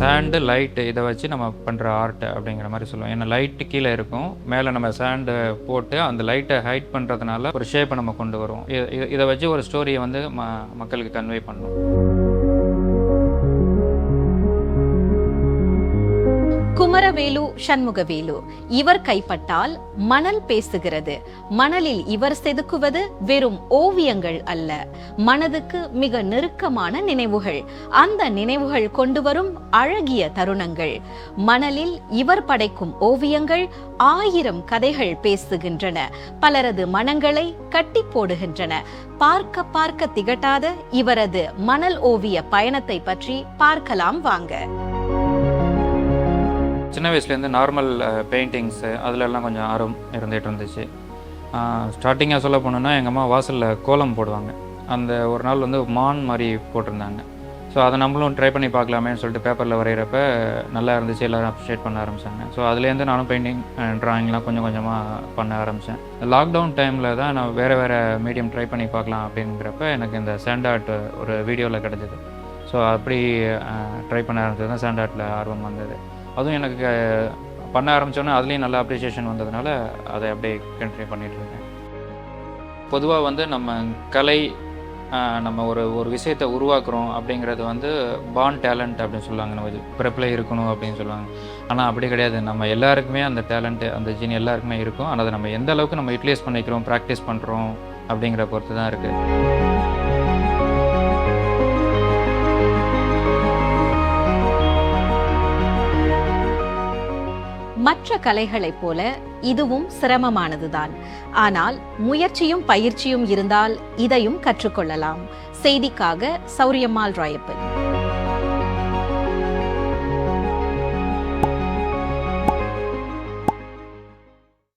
Sand light இதை வச்சு நம்ம பண்ணுற ஆர்ட் அப்படிங்கிற மாதிரி சொல்லுவோம். ஏன்னா லைட்டு கீழே இருக்கும். மேலே நம்ம சேண்டு போட்டு அந்த லைட்டை ஹைட் பண்ணுறதுனால ஒரு ஷேப்பை நம்ம கொண்டு வருவோம். இதை வச்சு ஒரு ஸ்டோரியை வந்து ம மக்களுக்கு கன்வே பண்ணுவோம். குமரவேலு சண்முகவேலு. இவர் கைப்பட்டால் மணல் பேசுகிறது. மணலில் இவர் செதுக்குவது வெறும் ஓவியங்கள் அல்ல. மனதுக்கு மிக நெருக்கமான நினைவுகள். அந்த நினைவுகள் கொண்டு வரும் அழகிய தருணங்கள். மணலில் இவர் படைக்கும் ஓவியங்கள் ஆயிரம் கதைகள் பேசுகின்றன. பலரது மனங்களை கட்டி போடுகின்றன. பார்க்க பார்க்க திகட்டாத இவரது மணல் ஓவிய பயணத்தை பற்றி பார்க்கலாம் வாங்க. சின்ன வயசுலேருந்து நார்மல் பெயிண்டிங்ஸு அதிலெல்லாம் கொஞ்சம் ஆர்வம் இருந்துகிட்டு இருந்துச்சு. ஸ்டார்டிங்காக சொல்ல போனோன்னா எங்கள் அம்மா வாசலில் கோலம் போடுவாங்க. அந்த ஒரு நாள் வந்து மான் மாதிரி போட்டிருந்தாங்க. ஸோ அதை நம்மளும் ட்ரை பண்ணி பார்க்கலாமேன்னு சொல்லிட்டு பேப்பரில் வரைகிறப்ப நல்லா இருந்துச்சு எல்லோரும் அப்ரிஷியேட் பண்ண ஆரம்பித்தாங்க ஸோ அதுலேருந்து நானும் பெயிண்டிங் ட்ராயிங்லாம் கொஞ்சம் கொஞ்சமாக பண்ண ஆரம்பித்தேன் லாக்டவுன் டைமில் தான் நான் வேறு வேறு மீடியம் ட்ரை பண்ணி பார்க்கலாம் அப்படிங்கிறப்ப எனக்கு இந்த சேண்ட் ஆர்ட் ஒரு வீடியோவில் கிடச்சிது. ஸோ அப்படி ட்ரை பண்ண ஆரம்பிச்சது தான் சேண்ட் ஆர்ட்டில் ஆர்வம் வந்தது. அதுவும் எனக்கு பண்ண ஆரம்பித்தோன்னே அதுலேயும் நல்ல அப்ரிசியேஷன் வந்ததுனால அதை அப்படியே கண்டினியூ பண்ணிட்டு இருக்கேன். பொதுவாக வந்து நம்ம கலை நம்ம ஒரு ஒரு விஷயத்தை உருவாக்குறோம் அப்படிங்கிறது வந்து பான் டேலண்ட் அப்படின்னு சொல்லுவாங்க. நம்ம பிறப்பில் இருக்கணும் அப்படின்னு சொல்லுவாங்க. ஆனால் அப்படி கிடையாது. நம்ம எல்லாருக்குமே அந்த டேலண்ட் அந்த ஜீன் எல்லாருக்குமே இருக்கும். ஆனால் அதை நம்ம எந்த அளவுக்கு நம்ம யூட்டிலைஸ் பண்ணிக்கிறோம் ப்ராக்டிஸ் பண்ணுறோம் அப்படிங்கிற பொறுத்து தான் இருக்குது மற்ற கலைகளைப் போல இதுவும் சிரமமானதுதான். ஆனால் முயற்சியும் பயிற்சியும் இருந்தால் இதையும் கற்றுக்கொள்ளலாம். செய்திக்காக சௌரியம்மாள் ராயப்பன்.